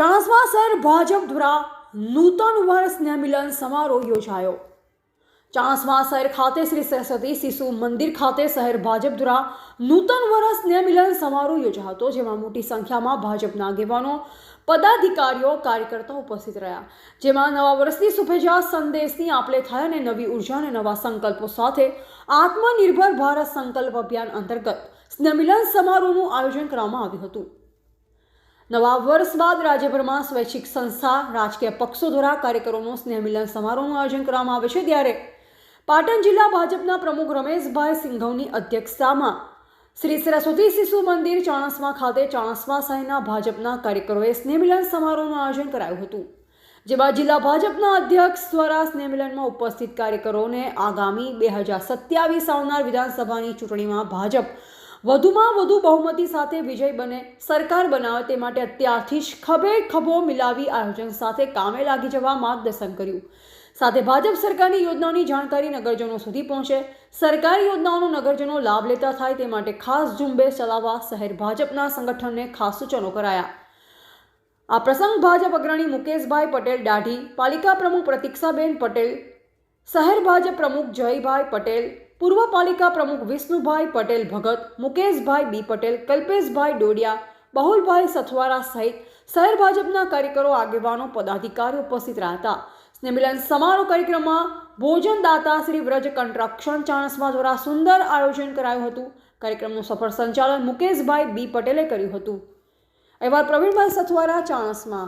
ચાણસ્મા શહેર ભાજપ દ્વારા નૂતન વર્ષ સ્નેહમિલન સમારોહ યોજાયો. ચાણસ્મા શહેર ખાતે શ્રી સરસ્વતી શિશુ મંદિર ખાતે શહેર ભાજપ દ્વારા નૂતન વર્ષ સ્નેહમિલન સમારોહ યોજાયો હતો જેમાં મોટી સંખ્યામાં ભાજપના આગેવાનો, પદાધિકારીઓ, કાર્યકર્તાઓ ઉપસ્થિત રહ્યા. જેમાં નવા વર્ષની શુભેચ્છા, સંદેશની આપલે થાય અને નવી ઊર્જા અને નવા સંકલ્પો સાથે આત્મનિર્ભર ભારત સંકલ્પ અભિયાન અંતર્ગત સ્નેહમિલન સમારોહનું આયોજન કરવામાં આવ્યું હતું. નવા વર્ષ બાદ રાજ્યભરમાં સ્વૈચ્છિક સંસ્થા, રાજકીય પક્ષો દ્વારા કાર્યકરોનું સ્નેહમિલન સમારોહનું આયોજન કરવામાં આવે છે ત્યારે પાટણ જિલ્લા ભાજપના પ્રમુખ રમેશભાઈ સિંઘવની અધ્યક્ષતામાં શ્રી સરસ્વતી શિશુ મંદિર ચાણસ્મા ખાતે ચાણસ્મા શહેરના ભાજપના કાર્યકરોએ સ્નેહમિલન સમારોહનું આયોજન કરાયું હતું, જેમાં જિલ્લા ભાજપના અધ્યક્ષ દ્વારા સ્નેહમિલનમાં ઉપસ્થિત કાર્યકરોને આગામી બે હજાર સત્યાવીસ આવનાર વિધાનસભાની ચૂંટણીમાં ભાજપ વધુમાં વધુ બહુમતી સાથે વિજય બને, સરકાર બનાવે તે માટે અત્યારથી જ ખભે ખભો મિલાવી આયોજન સાથે કામે લાગી જવા માર્ગદર્શન કર્યું. સાથે ભાજપ સરકારની યોજનાઓની જાણકારી નગરજનો સુધી પહોંચે. સરકારી યોજનાઓનો નગરજનો લાભ લેતા થાય તે માટે ખાસ ઝુંબેશ ચલાવવા શહેર ભાજપના સંગઠનને ખાસ સૂચનો કરાયા. આ પ્રસંગ ભાજપ અગ્રણી મુકેશભાઈ પટેલ દાઢી, પાલિકા પ્રમુખ પ્રતિક્ષાબેન પટેલ, શહેર ભાજપ પ્રમુખ જયભાઈ પટેલ પૂર્વ પાલિકા પ્રમુખ વિષ્ણુભાઈ પટેલ ભગત, મુકેશભાઈ બી પટેલ, કલ્પેશભાઈ ડોડિયા, બહુલભાઈ સથવારા સહિત શહેર ભાજપના કાર્યકરો, આગેવાનો, પદાધિકારીઓ ઉપસ્થિત રહ્યા હતા. સ્નેહમિલન સમારોહ કાર્યક્રમમાં ભોજનદાતા શ્રી વ્રજ કન્સ્ટ્રક્શન ચાણસમા દ્વારા સુંદર આયોજન કરાયું હતું. કાર્યક્રમનું સફળ સંચાલન મુકેશભાઈ બી પટેલે કર્યું હતું. એવા પ્રવીણભાઈ સથવારા ચાણસ્મા.